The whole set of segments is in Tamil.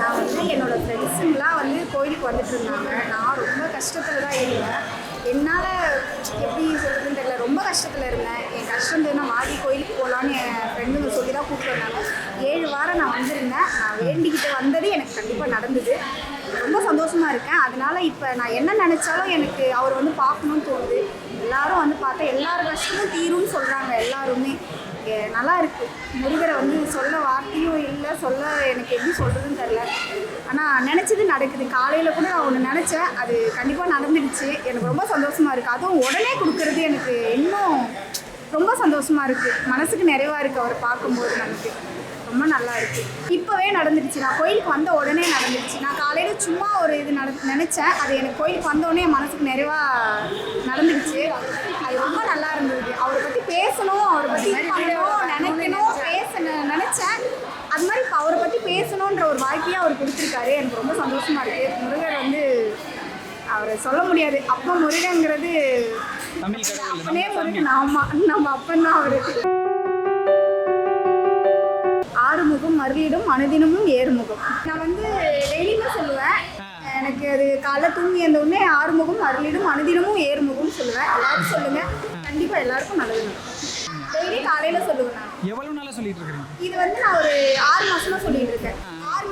நான் வந்து என்னோட ஃப்ரெண்ட்ஸுங்களாம் வந்து கோயிலுக்கு வந்துட்டு இருந்தாங்க. நான் ரொம்ப கஷ்டத்தில் தான் இருந்தேன். என்னால் எப்படி சொல்கிறதுன்னு தெரியல. ரொம்ப கஷ்டத்தில் இருந்தேன். என் கஷ்டம் தெரிஞ்சா மாறி கோயிலுக்கு போகலான்னு என் ஃப்ரெண்டுங்க சொல்லி தான் கூப்பிட்டு வந்தாங்க. ஏழு வாரம் நான் வந்திருந்தேன். நான் வேண்டிக்கிட்டு வந்தது எனக்கு கண்டிப்பாக நடந்தது. ரொம்ப சந்தோஷமாக இருக்கேன். அதனால இப்போ நான் என்ன நினச்சாலும் எனக்கு அவர் வந்து பார்க்கணும்னு தோணுது. எல்லாரும் வந்து பார்த்தா எல்லார் கஷ்டமும் தீரும்னு சொல்கிறாங்க எல்லாருமே. நல்லா இருக்கு. முருகரை வந்து சொல்ல வார்த்தையும் இல்லை சொல்ல எனக்கு எப்படி சொல்கிறதுன்னு தெரில ஆனால் நினச்சது நடக்குது. காலையில் கூட நான் ஒன்று நினச்சேன். அது கண்டிப்பாக நடந்துடுச்சு. எனக்கு ரொம்ப சந்தோஷமாக இருக்குது அதுவும் உடனே கொடுக்கறது எனக்கு இன்னும் ரொம்ப சந்தோஷமாக இருக்குது மனசுக்கு நிறைவாக இருக்குது அவரை பார்க்கும்போது நமக்கு. ரொம்ப நல்லா இருக்கு. இப்போவே நடந்துடுச்சு. நான் கோயிலுக்கு வந்த உடனே நடந்துடுச்சு. நான் காலையில் சும்மா ஒரு இது நட நினச்சேன். அது எனக்கு கோயிலுக்கு வந்தோடனே என் மனசுக்கு நிறைவாக நடந்துடுச்சு அது ரொம்ப நல்லா இருந்தது அவரை பற்றி பேசணும் அவரை பற்றி இது பண்ணணும் நினைக்கணும் பேச நினச்சேன் அது மாதிரி இப்போ அவரை பற்றி வாய்ப்பையும் அவர் கொடுத்துருக்காரு. எனக்கு ரொம்ப சந்தோஷமாக இருக்குது முருகர் வந்து அவரை சொல்ல முடியாது. அப்பா முருகங்கிறது அப்பனே முருகன். ஆமாம் நம்ம அப்பன் தான் அவரு. ஆறுமுகம் மருளிடும் அனுதினமும் ஏறுமுகம். நான் வந்து டெய்லியுமே சொல்லுவேன். எனக்கு அது காலைல தூங்கி அந்த உடனே ஆறுமுகம் அருளிடும் அனுதினமும் ஏறுமுகம் சொல்லுவேன். எல்லாரும் சொல்லுங்க. கண்டிப்பா எல்லாருக்கும் நல்லது டெய்லி காலையில சொல்லுவேன் நான். எவ்வளவு நாளா சொல்லிட்டு இருக்கிறீங்க? இது வந்து நான் ஒரு ஆறு மாசமா சொல்லிட்டு இருக்கேன்.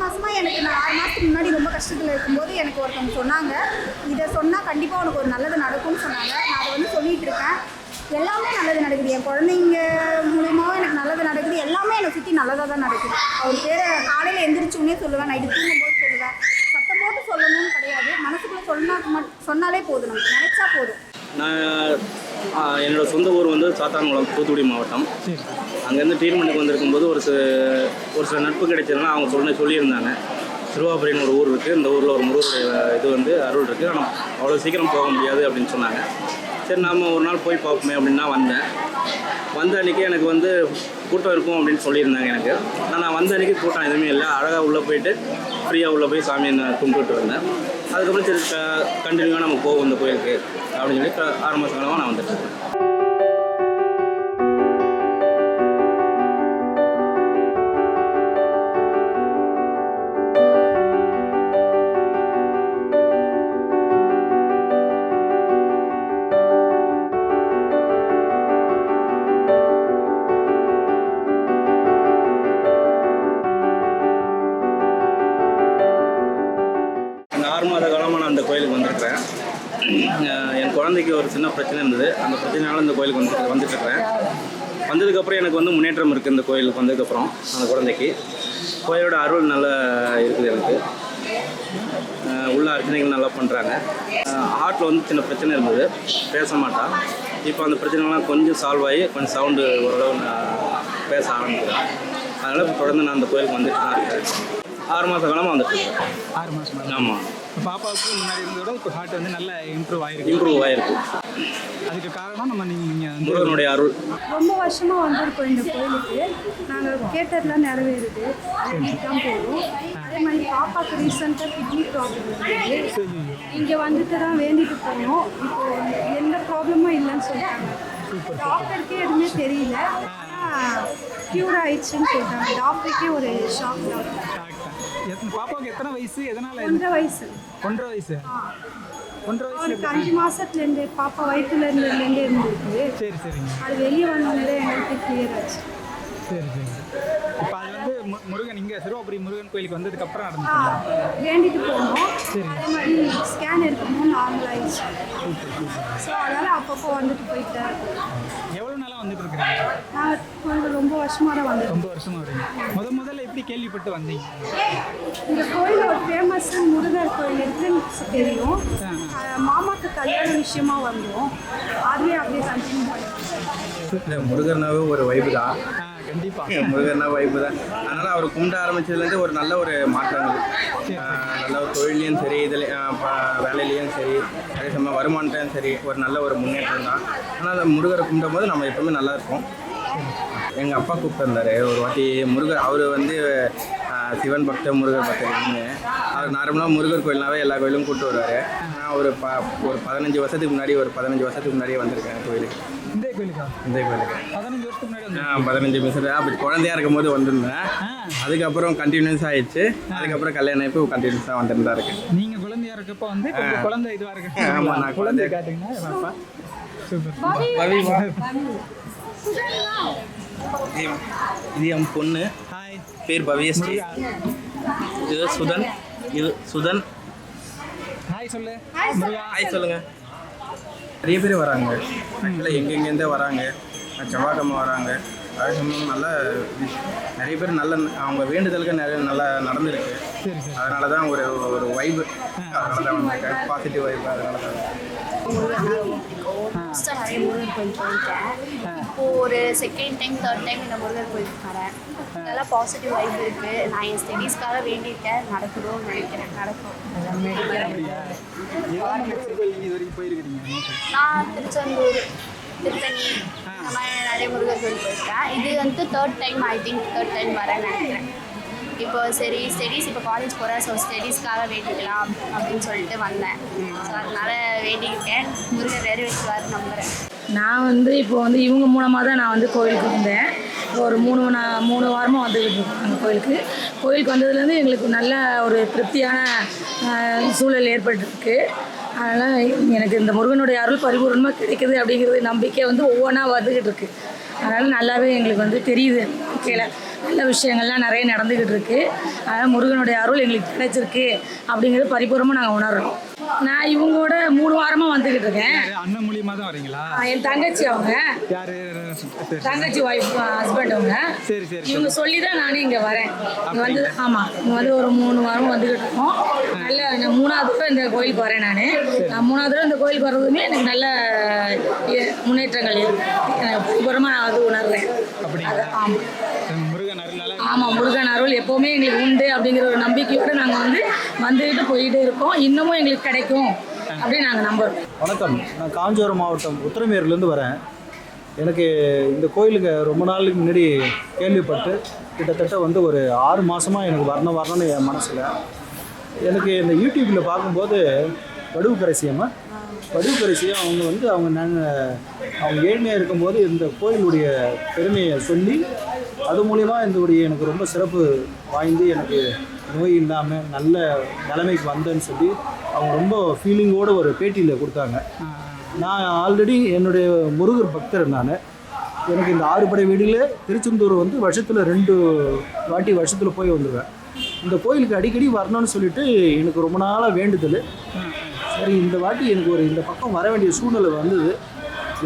ஆறு எனக்கு நான் ஆறு மாதத்துக்கு முன்னாடி ரொம்ப கஷ்டத்தில் இருக்கும்போது எனக்கு ஒருத்தவங்க சொன்னாங்க. இதை சொன்னால் கண்டிப்பாக உனக்கு ஒரு நல்லது நடக்கும்னு சொன்னாங்க. நான் அதை வந்து சொல்லிட்டு இருக்கேன். எல்லாமே நல்லது நடக்குது. என் குழந்தைங்க மூலியமாவும் எனக்கு நல்லது நடக்குது. எல்லாமே என்னை சுற்றி நல்லதாக தான் நடக்குது. அவர் பேரை காலையில் எந்திரிச்சோன்னே சொல்லுவேன் நைட்டு தூங்கும்போது சொல்லுவேன். சத்தம் போட்டு சொல்லணும்னு கிடையாது. மனசுக்குள்ளே சொன்னா சொன்னாலே போதும். நமக்கு நினச்சா போதும். நான் ஆ, என்னோட சொந்த ஊர் வந்து சாத்தான்குளம் தூத்துக்குடி மாவட்டம். அங்கேருந்து ட்ரீட்மெண்ட்டுக்கு வந்திருக்கும்போது ஒரு சில ஒரு சில நட்பு கிடைச்சதுன்னா அவங்க சொல்ல சொல்லியிருந்தாங்க. திருவாபுரின்னு ஒரு ஊர் இருக்குது இந்த ஊரில் ஒரு முருகருடைய இது வந்து அருள் இருக்குது ஆனால் அவ்வளோ சீக்கிரம் போக முடியாது அப்படின்னு சொன்னாங்க. சரி நாம ஒரு நாள் போய் பார்ப்போமே அப்படின்னு தான் வந்தேன். வந்த அன்றைக்கி எனக்கு வந்து கூட்டம் இருக்கும் அப்படின்னு சொல்லியிருந்தாங்க எனக்கு. ஆனால் நான் வந்த அன்றைக்கி கூட்டம் எதுவுமே இல்லை. அழகாக உள்ளே போயிட்டு ஃப்ரீயாக உள்ளே போய் சாமியை நான் கும்பிட்டு வந்தேன். அதுக்கப்புறம் சரி கண்டினியூவாக நம்ம போவோம் இந்த கோயிலுக்கு. அப்படின்னு சொல்லி க- ஆறு மாதம் காலமாக நான் வந்துட்டு இருக்கேன். வந்ததுக்கப்புறம் அந்த குழந்தைக்கு. கோயிலோட அருள் நல்லா இருக்குது எனக்கு. உள்ள அர்ச்சனைகள் நல்லா பண்ணுறாங்க ஹார்ட்டில் வந்து சின்ன பிரச்சனை இருந்தது. பேச மாட்டான். இப்போ அந்த பிரச்சனைலாம் கொஞ்சம் சால்வ் ஆகி கொஞ்சம் சவுண்டு ஓரளவு நான் பேச ஆரம்பிக்கிறேன். அதனால் இப்போ தொடர்ந்து நான் அந்த கோயிலுக்கு வந்துட்டு தான் இருக்கேன். ஆறு மாத காலமாக வந்துட்டு இருக்கேன். ஆறு மாசமா? ஆமாம் பாப்பாவுக்கு முன்னாடி இருந்ததை விட இப்போ ஹார்ட் வந்து நல்லா இம்ப்ரூவ் ஆயிருக்கு. இம்ப்ரூவ் ஆயிருக்கு. அதுக்கு காரணம் நம்ம நீங்கள் முருகனுடைய அருள். ரொம்ப வருஷமாக வந்திருக்கோம் இந்த கோயிலுக்கு நாங்கள் கேட்டதெல்லாம் நிறைவேறுது. தான் போகிறோம் அதே மாதிரி பாப்பாவுக்கு ரீசெண்டாக கிட்னி ப்ராப்ளம் இருந்தது இங்கே வந்துட்டு தான் வேண்டிட்டு போனோம். இப்போ எந்த ப்ராப்ளமும் இல்லைன்னு சொல்லிட்டாங்க. டாக்டருக்கே எதுவுமே தெரியல. ஆனால் க்யூர் ஆயிடுச்சுன்னு சொல்லிட்டாங்க டாக்டருக்கே ஒரு ஷாக் தான். பாப்பாவுக்கு எத்தனை வயசு? எதனால ஒன்றரை வயசு. ஒன்றரை வயசு. ஒன்றரை வயசு அஞ்சு மாசத்துலேருந்து பாப்பா வயிற்றுல இருந்ததுலேருந்தே இருந்திருக்கு. சரி சரிங்க. அது வெளியே வந்தோடனே எங்களுக்கு கிளியர் ஆச்சு. சரி சரி. இப்போ அது வந்து முருகன் இங்கே சிறுவாபுரி முருகன் கோயிலுக்கு வந்ததுக்கு அப்புறம் நடந்துச்சு வேண்டிட்டு போனோம். சரி. அதே மாதிரி ஸ்கேன் எடுக்கும்போது நார்மல் ஆயிடுச்சு. ஸோ அதனால் அப்பப்போ வந்துட்டு போயிட்டேன். எவ்வளோ நாளாக வந்துட்டு இருக்கிறீங்க? நான் ரொம்ப வருஷமாக தான் வந்தேன் ரொம்ப வருஷமா வரீங்க. முத முதல்ல எப்படி கேள்விப்பட்டு வந்தீங்க? இந்த கோயில் ஒரு ஃபேமஸ் முருகர் கோயில் இருக்குன்னு தெரியும். மாமாக்கு கல்யாண விஷயமா வந்தோம். அதுவே அப்படியே கண்டினியூ பண்ணி இல்லை முருகர்னாவே ஒரு வைப்பு தான். கண்டிப்பாக முருகர்னா வைப்பு தான். அதனால் அவர் கும்பிட ஆரம்பிச்சதுலேருந்து ஒரு நல்ல ஒரு மாற்றங்கள். நல்ல ஒரு தொழிலையும் சரி இதில் வேலையிலையும் சரி அதே சமயம் வருமானத்தையும் சரி ஒரு நல்ல ஒரு முன்னேற்றம் தான். ஆனால் அந்த முருகரை கும்பிடும் போது நம்ம எப்பவுமே நல்லா இருப்போம். எங்கள் அப்பா கூப்பிட்டுருந்தாரு. ஒரு வாட்டி முருகர் அவர் வந்து சிவன் பக்தர் முருகர் பக்தர்னு அவர் நார்மலாக முருகர் கோயில்னாவே எல்லா கோயிலும் கூப்பிட்டு வருவார். நான் ஒரு ப ஒரு பதினஞ்சு வருஷத்துக்கு முன்னாடி ஒரு பதினஞ்சு வருஷத்துக்கு முன்னாடியே வந்திருக்கேன் கோயிலுக்கு. இந்த கோயிலுக்கா? இந்த கோயிலுக்கு. பதினஞ்சு பதினஞ்சு நிமிஷம் அப்போ குழந்தையா இருக்கும்போது வந்திருந்தேன். ஆ. அதுக்கப்புறம் கண்டினியூஸ் ஆயிடுச்சு. அதுக்கப்புறம் கல்யாணம் இப்போ கண்டினியூஸாக வந்துட்டு தான் இருக்கு. நீங்க குழந்தையா இருக்கப்போ வந்து குழந்தை இதுவா இருக்கு. ஆமா, நான் குழந்தைய குழந்தை. காட்டுங்கன்னா பாப்பா? சூப்பர். இது- என் பொண்ணு. ஹாய் பேர் பவியஸ்ரீ இது சுதன். இது சுதன். ஹாய் சொல்லு. ஹாய் சொல்லுங்க. நிறைய பேர் வராங்க. ஆக்சுவலாக எங்கெங்கேருந்தே வராங்க. செவ்வாய்க்கிழமை வராங்க. அதே சமயம் நல்ல நிறைய பேர் நல்ல அவங்க வேண்டுதலுக்கு நிறைய நல்லா நடந்திருக்கு. சரி சரி. அதனால தான் ஒரு ஒரு வைப்பு அதனால தான் வந்திருக்கேன் பாசிட்டிவ் வைப்பு அதனால தான் ஃபஸ்ட்டாக நிறைய முருகர் கோயில் போயிருக்கேன் இப்போ ஒரு செகண்ட் டைம் தேர்ட் டைம் இந்த முருகர் கோயிலுக்கு வரேன். நல்லா பாசிட்டிவ் வைப் இருக்கு. நான் என் ஸ்டடீஸ்க்காக வேண்டியிருக்கேன். நடக்கணும்னு நினைக்கிறேன். நடக்கும். நான் திருச்செந்தூர் திருத்தணி. மாதிரி நிறைய முருகர் கோயில் போயிருக்கேன் இது வந்து third time I think third time வரேன்னு நினைக்கிறேன். இப்போ சரி ஸ்டடீஸ் இப்போ காலேஜ் போகிறேன் ஸோ ஸ்டடீஸ்க்காக வேண்டிக்கலாம் அப்படின்னு சொல்லிட்டு வந்தேன். ஸோ அதனால வேண்டிக்கிட்டேன். முருகர் நிறைவேற்றுவார் நம்புகிறேன் நான் வந்து இப்போ வந்து இவங்க மூலமாக தான் நான் வந்து கோயிலுக்கு வந்தேன். ஒரு மூணு நான் மூணு வாரமாக வந்துக்கிட்டு இருக்கோம் அந்த கோயிலுக்கு. கோயிலுக்கு வந்ததுலேருந்து எங்களுக்கு நல்ல ஒரு திருப்தியான சூழல் ஏற்பட்டிருக்கு. அதனால் எனக்கு இந்த முருகனுடைய அருள் பரிபூர்ணமாக கிடைக்குது அப்படிங்கிறது நம்பிக்கை வந்து ஒவ்வொன்றா வந்துக்கிட்டு இருக்கு. அதனால் நல்லாவே எங்களுக்கு வந்து தெரியுது. கீழே நல்ல விஷயங்கள்லாம் நிறைய நடந்துக்கிட்டு இருக்கு. அதனால் முருகனுடைய அருள் எங்களுக்கு கிடைச்சிருக்கு அப்படிங்கிறது பரிபூர்ணமாக நாங்கள் உணர்றோம். நான் இவங்களோட மூணு வாரமாக வந்துக்கிட்டு இருக்கேன்? அண்ணன் மூலியமா தான் வரீங்களா? என் தங்கச்சி அவங்க. யாரு? தங்கச்சி ஒய்ஃப் ஹஸ்பண்ட் அவங்க. சரி சரி இவங்க சொல்லி தான் நானும் இங்கே வரேன். இங்கே வந்து ஆமாம் இங்கே வந்து ஒரு மூணு வாரம் வந்துக்கிட்டு இருக்கோம். நல்ல நான் மூணாவது தடவை இந்த கோயிலுக்கு வரேன் நான். நான் மூணாவது தடவை இந்த கோயிலுக்கு வர்றதுமே எனக்கு நல்ல முன்னேற்றங்கள் இருக்கு. நான் அது உணர்றேன். அருளால ஆமாம் முருகன் அருள் எப்போவுமே எங்களுக்கு உண்டு அப்படிங்கிற ஒரு நம்பிக்கையோடு நாங்கள் வந்து வந்துட்டு போயிட்டு இருக்கோம். இன்னமும் எங்களுக்கு கிடைக்கும் அப்படின்னு நாங்கள் நம்புறோம். வணக்கம். நான் காஞ்சிபுரம் மாவட்டம் உத்தரமேரிலேருந்து வரேன். எனக்கு இந்த கோயிலுக்கு ரொம்ப நாளுக்கு முன்னாடி கேள்விப்பட்டு கிட்டத்தட்ட வந்து ஒரு ஆறு மாதமாக எனக்கு வரணும் வரணும்னு என் மனசில். எனக்கு இந்த யூடியூப்பில் பார்க்கும்போது வடுவுக்கரசி அம்மா வடுவுக்கரசி அவங்க வந்து அவங்க நாங்கள் அவங்க ஏழ்மையாக இருக்கும்போது இந்த கோயிலுடைய பெருமையை சொல்லி அது மூலிமா இதோடைய எனக்கு ரொம்ப சிறப்பு வாய்ந்து எனக்கு நோய் இல்லாமல் நல்ல நிலைமைக்கு வந்தேன்னு சொல்லி அவங்க ரொம்ப ஃபீலிங்கோடு ஒரு பேட்டியில் கொடுத்தாங்க. நான் ஆல்ரெடி என்னுடைய முருகர் பக்தர் நான். எனக்கு இந்த ஆறுபடை வீடில் திருச்செந்தூர் வந்து வருஷத்தில் ரெண்டு வாட்டி வருஷத்தில் போய் வந்துடுவேன் இந்த கோயிலுக்கு அடிக்கடி வரணும்னு சொல்லிட்டு எனக்கு ரொம்ப நாளாக வேண்டுதல். சரி இந்த வாட்டி எனக்கு ஒரு இந்த பக்கம் வர வேண்டிய சூழ்நிலை வந்தது.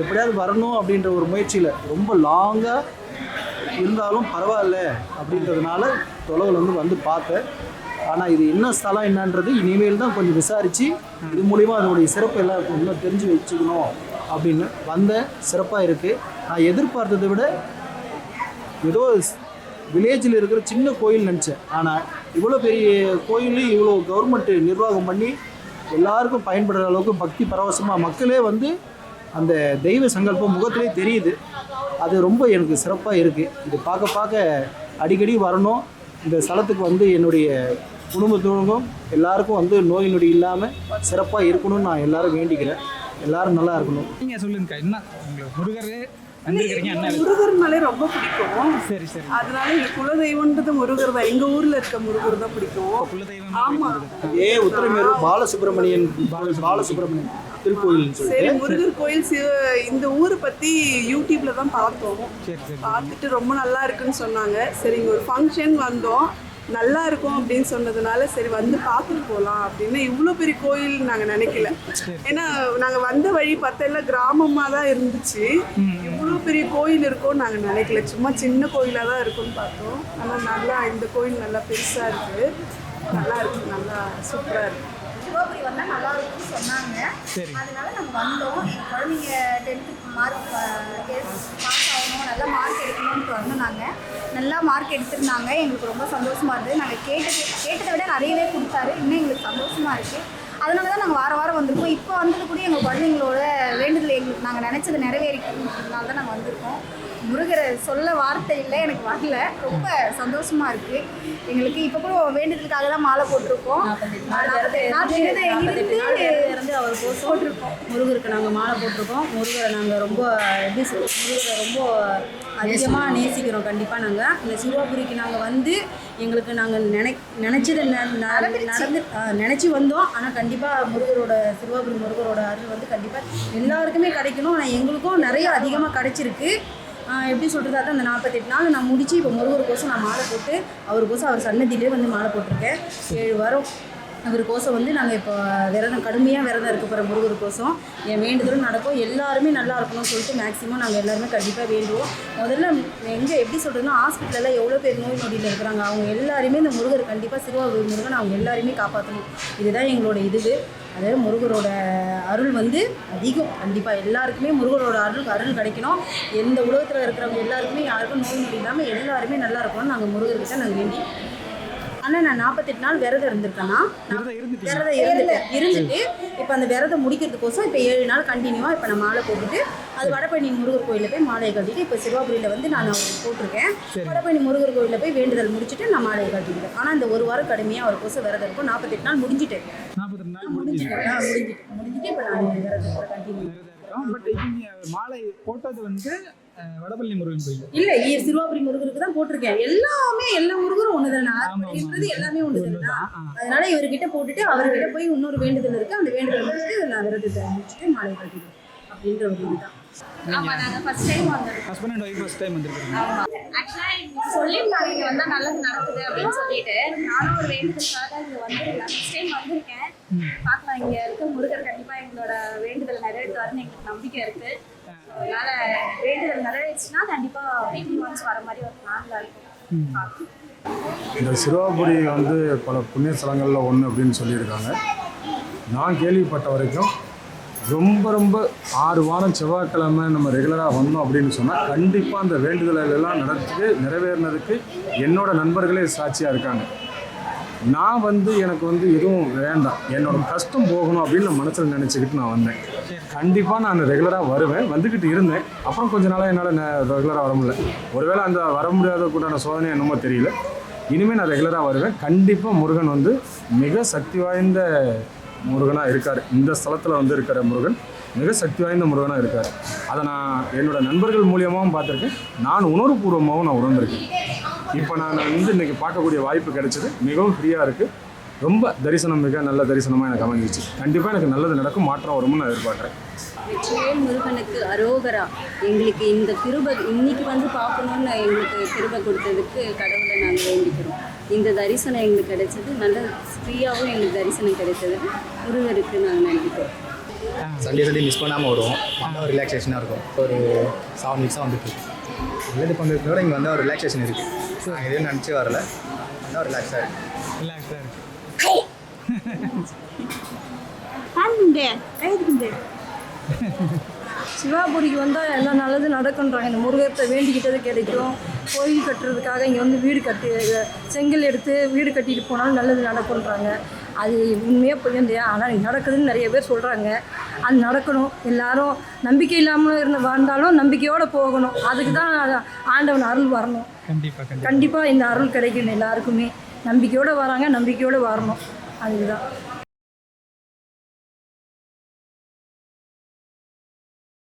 எப்படியாவது வரணும் அப்படின்ற ஒரு முயற்சியில் ரொம்ப லாங்காக இருந்தாலும் பரவாயில்ல அப்படின்றதுனால தொலைவில் வந்து வந்து பார்த்தேன். ஆனால் இது என்ன ஸ்தலம் என்னன்றது இனிமேல் தான் கொஞ்சம் விசாரித்து இது மூலிமா அதனுடைய சிறப்பு எல்லாம் இன்னும் தெரிஞ்சு வச்சுக்கணும் அப்படின்னு வந்தேன் சிறப்பாக இருக்குது நான் எதிர்பார்த்ததை விட ஏதோ வில்லேஜில் இருக்கிற சின்ன கோயில் நினச்சேன். ஆனால் இவ்வளோ பெரிய கோயில் இவ்வளோ கவர்மெண்ட் நிர்வாகம் பண்ணி எல்லாருக்கும் பயன்படுற அளவுக்கு பக்தி பரவசமாக மக்களே வந்து அந்த தெய்வ சங்கல்பம் முகத்திலே தெரியுது. அது ரொம்ப எனக்கு சிறப்பாக இருக்குது இது பார்க்க பார்க்க அடிக்கடி வரணும். இந்த ஸ்தலத்துக்கு வந்து என்னுடைய குடும்பத்தோடும் எல்லாருக்கும் வந்து நோய் நொடி இல்லாமல் சிறப்பாக இருக்கணும்னு நான் எல்லாரும் வேண்டிக்கிறேன். எல்லாரும் நல்லா இருக்கணும். நீங்க சொல்லுங்கக்கா என்ன உங்களுக்கு முருகர் என்ன முருகர்னாலே ரொம்ப பிடிக்கும். சரி சரி. அதனால எங்க குலதெய்வன்றது முருகர் தான். எங்க ஊர்ல இருக்க முருகர் தான் பிடிக்கும். குலதெய்வம் ஆமா. ஏ உத்தரமேரு பாலசுப்ரமணியன். பாலசுப்ரமணியன். திருக்கோயில்னு சரி சொல்லிட்டு. முருகர் கோயில் சிவ இந்த ஊரை பத்தி யூடியூப்ல தான் பார்த்தோம். சரி சரி பார்த்துட்டு ரொம்ப நல்லா இருக்குன்னு சொன்னாங்க. சரி இங்க ஒரு ஃபங்க்ஷன் வந்தோம். நல்லா இருக்கும் அப்படின்னு சொன்னதுனால சரி வந்து பார்த்துட்டு போகலாம் அப்படின்னு இவ்வளோ பெரிய கோயில் நாங்கள் நினைக்கல. ஏன்னா நாங்கள் வந்த வழி பார்த்தா எல்லாம் கிராமமாக தான் இருந்துச்சு. இவ்வளோ பெரிய கோயில் இருக்கும்னு நாங்கள் நினைக்கல. சும்மா சின்ன கோயிலாக தான் இருக்கும்னு பார்த்தோம். ஆனால் நல்லா இந்த கோயில் நல்லா பெருசாக இருக்குது நல்லா இருக்கு நல்லா சூப்பராக இருக்குது சிவபுரி வந்தால் நல்லா இருக்கும்னு சொன்னாங்க. சரி. அதனால நாங்கள் வந்தோம். எங்கள் குழந்தைங்க டென்த்து மார்க் பாஸ் ஆகணும் நல்லா மார்க் எடுக்கணும்னு வந்தோம் நல்லா மார்க் எடுத்திருந்தாங்க. எங்களுக்கு ரொம்ப சந்தோஷமாக இருந்தது. நாங்கள் கேட்டது கேட்டதை விட நிறையவே கொடுத்தாரு. இன்னும் எங்களுக்கு சந்தோஷமாக இருக்குது அதனால தான் நாங்கள் வார வாரம் வந்திருக்கோம். இப்போ வந்தது கூட எங்கள் குழந்தைங்களோட வேண்டுதல் எங்களுக்கு நாங்கள் நினச்சது நிறைவேறிக்கிறதுனால தான் நாங்கள் வந்திருக்கோம். முருகரை சொல்ல வார்த்தை இல்லை எனக்கு வரல. ரொம்ப சந்தோஷமா இருக்கு. எங்களுக்கு இப்போ கூட வேண்டுதலுக்காக தான் மாலை போட்டிருக்கோம். அவர் போட்டிருக்கோம். முருகருக்கு நாங்கள் மாலை போட்டிருக்கோம். முருகரை நாங்கள் ரொம்ப எப்படி முருகரை ரொம்ப அதிகமாக நேசிக்கிறோம். கண்டிப்பாக நாங்கள் இந்த சிறுவாபுரிக்கு நாங்கள் வந்து எங்களுக்கு நாங்கள் நினை நினச்சது நடந்து நினச்சி வந்தோம். ஆனால் கண்டிப்பாக முருகரோட சிறுவாபுரி முருகரோட அருள் வந்து கண்டிப்பாக எல்லாருக்குமே கிடைக்கணும். ஆனால் எங்களுக்கும் நிறைய அதிகமாக கிடைச்சிருக்கு. எப்படி சொல்கிறது அதான் அந்த நாற்பத்தெட்டு நாள் நான் முடித்து இப்போ முருகருக்கோசம் நான் மாலை போட்டு அவருக்கோசம் அவர் சன்னதியிலே வந்து மாலை போட்டிருக்கேன். ஏழு வாரம். அவருக்கோசம் வந்து நாங்கள் இப்போ விரதம் கடுமையாக விரதம் இருக்க போகிற முருகருக்கோசம் என் வேண்டுதலும் நடக்கும். எல்லாருமே நல்லா இருக்கணும்னு சொல்லிட்டு மேக்ஸிமம் நாங்கள் எல்லாருமே கண்டிப்பாக வேண்டுவோம். முதல்ல எங்கே எப்படி சொல்கிறதுனா ஹாஸ்பிட்டலில் எவ்வளோ பேர் நோய் நொடியில் இருக்கிறாங்க? அவங்க எல்லாருமே இந்த முருகர் கண்டிப்பாக சிறுவாபுரி முருகன் அவங்க எல்லாருமே காப்பாற்றணும் இதுதான் எங்களோட இது. அதாவது முருகரோட அருள் வந்து அதிகம். கண்டிப்பாக எல்லாருக்குமே முருகரோட அருள் அருள் கிடைக்கணும். எந்த உலகத்தில் இருக்கிறவங்க எல்லாருக்குமே யாருக்கும் நோய் நொடி இல்லாமல் எல்லாருமே நல்லா இருக்கணும்னு நாங்கள் முருகர்கிட்ட நாங்கள் வேண்டி ஆனால் நான் நாற்பத்தெட்டு நாள் விரதம் இருந்திருக்கேன்னா விரதம் விரதம் இருந்துட்டு இருந்துட்டு இப்போ அந்த விரதம் முடிக்கிறதுக்கோசம் இப்போ ஏழு நாள் கண்டினியூவாக இப்போ நான் மாலை போட்டுட்டு அது வடபழனி முருகர் கோயிலில் போய் மாலையை கட்டிட்டு இப்போ சிறுவாபுரியில் வந்து நான் போட்டிருக்கேன். வடபழனி முருகர் கோயிலில் போய் வேண்டுதல் முடிச்சுட்டு நான் மாலையை கட்டிக்கிட்டேன் ஆனால் இந்த ஒரு வாரம் கடுமையாக அவருக்கோசம் விரதம் இருக்கும். நாற்பத்தெட்டு நாள் முடிஞ்சிட்டேன். நாற்பத்தி நாள் முடிஞ்சு முடிஞ்சிட்டு முடிஞ்சிட்டு இப்போ நான் விரதத்தை கண்டினியூ பட் மாலை போட்டது வந்து வடபழனி முருகன் கோயில். இல்ல இ- சிறுவாபுரி முருகருக்கு தான் போட்டிருக்கேன். எல்லாமே எல்லா முருகரும் ஒண்ணுதானே. அப்படின்றது எல்லாமே ஒண்ணுதானே. அதனால இவர்கிட்ட போட்டுட்டு அவர்கிட்ட போய் இன்னொரு வேண்டுதல் இருக்கு. அந்த வேண்டுதல் முடிச்சுட்டு நான் விரதத்தை முடிச்சுட்டு மாலை கட்டிடுவேன். அப்படின்ற ஒரு இதுதான். Husband and wife first time வந்திருக்காங்க ஆக்சுவலாக சொல்லியிருந்தாங்க இங்கே வந்தால் நல்லது நடக்குது அப்படின்னு சொல்லிட்டு. நானும் ஒரு வேண்டுதலுக்காக இங்கே வந்திருக்கேன். ஃபஸ்ட் டைம் வந்திருக்கேன். பார்க்கலாம் இங்கே இருக்க முருகர் கண்டிப்பாக எங்களோட வேண்டுதல் நிறைவேற்றுவாருன்னு எங்களுக்கு நம்பிக்கை இருக்குது அதனால வேண்டுதல் நிறைவேற்றுச்சுன்னா கண்டிப்பாக வீக்லி ஒன்ஸ் வர மாதிரி ஒரு பிளானில் இருக்கும். இந்த சிறுவாபுரி வந்து பல புண்ணிய ஸ்தலங்களில் ஒன்று அப்படின்னு சொல்லியிருக்காங்க. நான் கேள்விப்பட்ட வரைக்கும் ரொம்ப ரொம்ப ஆறு வாரம் செவ்வாய்க்கிழமை நம்ம ரெகுலராக வந்தோம் அப்படின்னு சொன்னால் கண்டிப்பாக அந்த வேண்டுதலை எல்லாம் நடத்தி நிறைவேறினதுக்கு என்னோட நண்பர்களே சாட்சியாக இருக்காங்க. நான் வந்து எனக்கு வந்து எதுவும் வேண்டாம். என்னோட கஷ்டம் போகணும் அப்படின்னு நான் மனசில் நினச்சிக்கிட்டு நான் வந்தேன். கண்டிப்பாக நான் ரெகுலராக வருவேன். வந்துக்கிட்டு இருந்தேன். அப்புறம் கொஞ்ச நாளாக என்னால் ரெகுலராக வர முடியல. ஒருவேளை அந்த வர முடியாத கூடான சோதனை என்னமோ தெரியல. இனிமேல் நான் ரெகுலராக வருவேன். கண்டிப்பாக முருகன் வந்து மிக சக்தி வாய்ந்த முருகனாக இருக்கார். இந்த ஸ்தலத்தில் வந்து இருக்கிற முருகன் மிக சக்தி வாய்ந்த முருகனாக இருக்கார். அதை நான் என்னோட நண்பர்கள் மூலியமாகவும் பார்த்துருக்கேன். நான் உணர்வுபூர்வமாகவும் நான் உணர்ந்திருக்கேன். இப்போ நான் வந்து இன்றைக்கி பார்க்கக்கூடிய வாய்ப்பு கிடைச்சது. மிகவும் ஃப்ரீயாக இருக்குது ரொம்ப தரிசனம் மிக நல்ல தரிசனமாக எனக்கு அமைஞ்சிச்சு. கண்டிப்பாக எனக்கு நல்லது நடக்கும் மாற்றம் வரும்னு நான் எதிர்பார்க்குறேன். வெற்றிவேல் முருகனுக்கு அரோகரா. எங்களுக்கு இந்த கிருபை இன்னைக்கு வந்து பார்க்கணுன்னு எங்களுக்கு கிருபை கொடுத்ததுக்கு கடவுளை நாங்கள் வேண்டிக்கிறோம். இந்த தரிசனம் எங்களுக்கு கிடைச்சது நல்ல ஃப்ரீயாகவும் எங்களுக்கு தரிசனம் கிடைச்சது முருகருக்கு நாங்கள் நன்றிக்கிறோம் சண்டே சண்டே மிஸ் பண்ணாமல் வருவோம். ஒரு ரிலாக்ஸேஷனாக இருக்கும். ஒரு செவன் வீக்ஸாக வந்துட்டு வெளியே பண்ணுறத விட இங்கே வந்தால் ஒரு ரிலாக்ஸேஷன் இருக்குது நாங்கள் எதுவும் நினச்சி வரல. வந்தால் ரிலாக்ஸாக இருக்குது ரிலாக்ஸாக இருக்கு சிவாபுரிக்கு வந்தால் எல்லாம் நல்லது நடக்குன்றாங்க இந்த முருகத்தை வேண்டிக்கிட்டது கிடைக்கும் கோயில் கட்டுறதுக்காக இங்கே வந்து வீடு கட்டி செங்கல் எடுத்து வீடு கட்டிட்டு போனாலும் நல்லது நடக்குன்றாங்க அது உண்மையாக பொய்யும் இல்லையா? ஆனால் நடக்குதுன்னு நிறைய பேர் சொல்கிறாங்க அது நடக்கணும். எல்லாரும் நம்பிக்கை இல்லாமல் இருந்து வாழ்ந்தாலும் நம்பிக்கையோடு போகணும். அதுக்கு தான் ஆண்டவன் அருள் வரணும். கண்டிப்பாக கண்டிப்பாக கண்டிப்பாக இந்த அருள் கிடைக்கணும் எல்லாருக்குமே. நம்பிக்கையோடு வராங்க நம்பிக்கையோடு வரணும். அதுதான்